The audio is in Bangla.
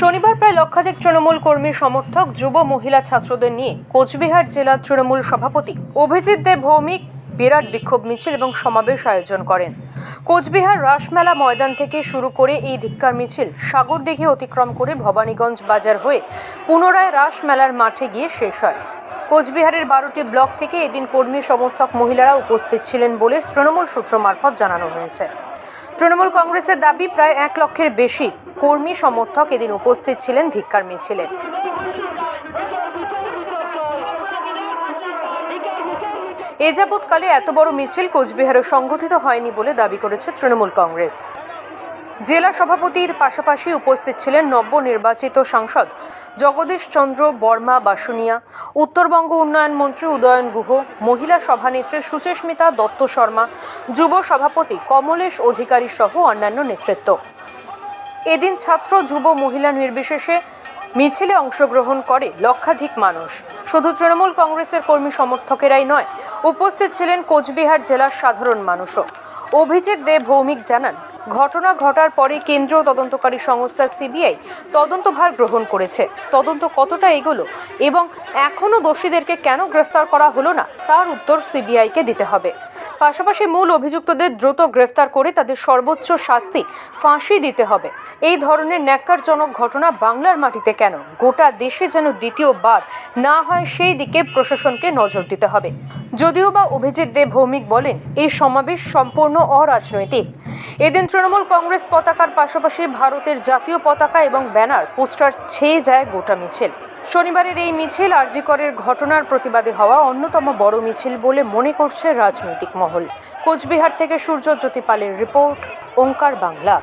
শনিবার প্রায় লক্ষাধিক তৃণমূল কর্মী সমর্থক, যুব মহিলা ছাত্রদের নিয়ে কোচবিহার জেলা তৃণমূল সভাপতি অভিজিৎ দেব ভৌমিক বিরাট বিক্ষোভ মিছিল এবং সমাবেশ আয়োজন করেন। কোচবিহার রাসমেলা ময়দান থেকে শুরু করে এই ধিক্কার মিছিল সাগরদিঘি অতিক্রম করে ভবানীগঞ্জ বাজার হয়ে পুনরায় রাসমেলার মাঠে গিয়ে শেষ হয়। কোচবিহারের বারোটি ব্লক থেকে এদিন কর্মী সমর্থক মহিলারা উপস্থিত ছিলেন বলে তৃণমূল সূত্র মারফত জানানো হয়েছে। তৃণমূল কংগ্রেসের দাবি, প্রায় এক লক্ষের বেশি কর্মী সমর্থক এদিন উপস্থিত ছিলেন ধিক্কার মিছিলে। এ যাবৎকালে এত বড় মিছিল কোচবিহারে সংগঠিত হয়নি বলে দাবি করেছে তৃণমূল কংগ্রেস। জেলা সভাপতির পাশাপাশি উপস্থিত ছিলেন নবনির্বাচিত সাংসদ জগদীশ চন্দ্র বর্মা বাসুনিয়া, উত্তরবঙ্গ উন্নয়ন মন্ত্রী উদয়ন গুহ, মহিলা সভানেত্রী সুচেস্মিতা দত্ত শর্মা, যুব সভাপতি কমলেশ অধিকারী সহ অন্যান্য নেতৃত্ব। এদিন ছাত্র, যুব, মহিলা নির্বিশেষে মিছিলে অংশগ্রহণ করে লক্ষাধিক মানুষ। শুধু তৃণমূল কংগ্রেসের কর্মী সমর্থকেরাই নয়, উপস্থিত ছিলেন কোচবিহার জেলার সাধারণ মানুষও। অভিজিৎ দে ভৌমিক জানান ঘটনা ঘটার পরে কেন্দ্রীয় তদন্তকারী সংস্থা সিবিআই তদন্তভার গ্রহণ করেছে। তদন্ত কতটা এগোলো এবং এখনও দোষীদেরকে কেন গ্রেফতার করা হলো না, তার উত্তর সিবিআইকে দিতে হবে। পাশাপাশি মূল অভিযুক্তদের দ্রুত গ্রেফতার করে তাদের সর্বোচ্চ শাস্তি ফাঁসি দিতে হবে। এই ধরনের ন্যাক্কারজনক ঘটনা বাংলার মাটিতে কেন? গোটা দেশে যেন দ্বিতীয়বার না হয় সেই দিকে প্রশাসনকে নজর দিতে হবে। যদিও বা অভিজিৎ দেব ভৌমিক বলেন এই সমাবেশ সম্পূর্ণ অরাজনৈতিক। এদিন তৃণমূল কংগ্রেস পতাকার পাশাপাশি ভারতের জাতীয় পতাকা এবং ব্যানার, পোস্টার ছেয়ে যায় গোটা মিছিল। শনিবারের এই মিছিল আরজিকরের ঘটনার প্রতিবাদে হওয়া অন্যতম বড় মিছিল বলে মনে করছে রাজনৈতিক মহল। কোচবিহার থেকে সূর্যজ্যোতি পালের রিপোর্ট, ওঙ্কার বাংলা।